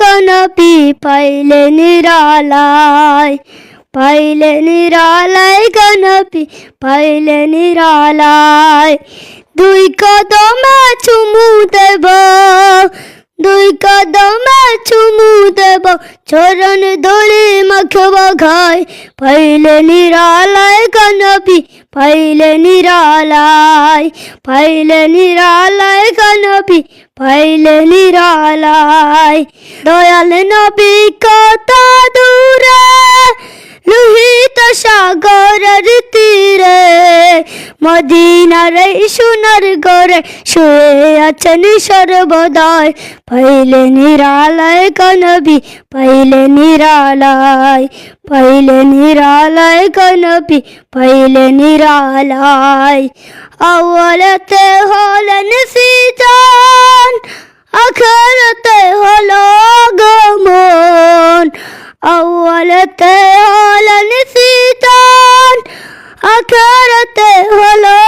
গণপি পাইলে নিরালায় পাইলে নিরালায় গণপি পাইলে নিরালায় দুই কদমে চুমু দেব, দুই কদমে চুমু দেব, চরণ দোলে মাখব ঘায় পাইলে নিরালায় গণপি পাইলে নিরালায় পাইলে নিরালায় গণপি পাইলে নিরালায় দয়াল নবী কত দূরে, লোহিত সাগরের তীরে, মদিনার সোনার গড়ে শুয়ে আছেন সর্বদায়। পাইলে নিরালায় কনবি পাইলে নিরালায় পাইলে নিরালায় কনবি পাইলে নিরালায়। আওয়ালতে হলেন সিজান আখরতে আওয়ালতে হলেন সিজান আখরতে হলো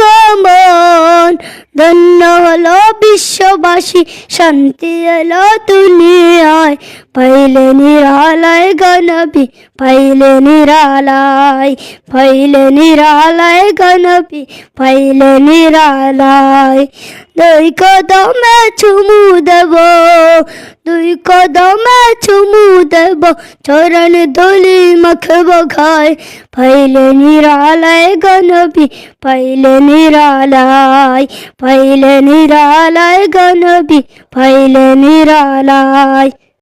গমন ধন্য হলো বিশ্ববাসী, শান্তি এলো দুনিয়ায়। পাইলে নিরালায় গণবি পাইলে নিরালায় পাইলে নিরালায় গণবি পাইলে নিরালায়। দুই কদমে চুমু দেব, দুই কদমে চুমু চরণ ধুলি মাখব খায় পাইলে নিরালায় গণবি পাইলে নিরালায় পাইলে নিরালায় গণবি পাইলে নিরালায়।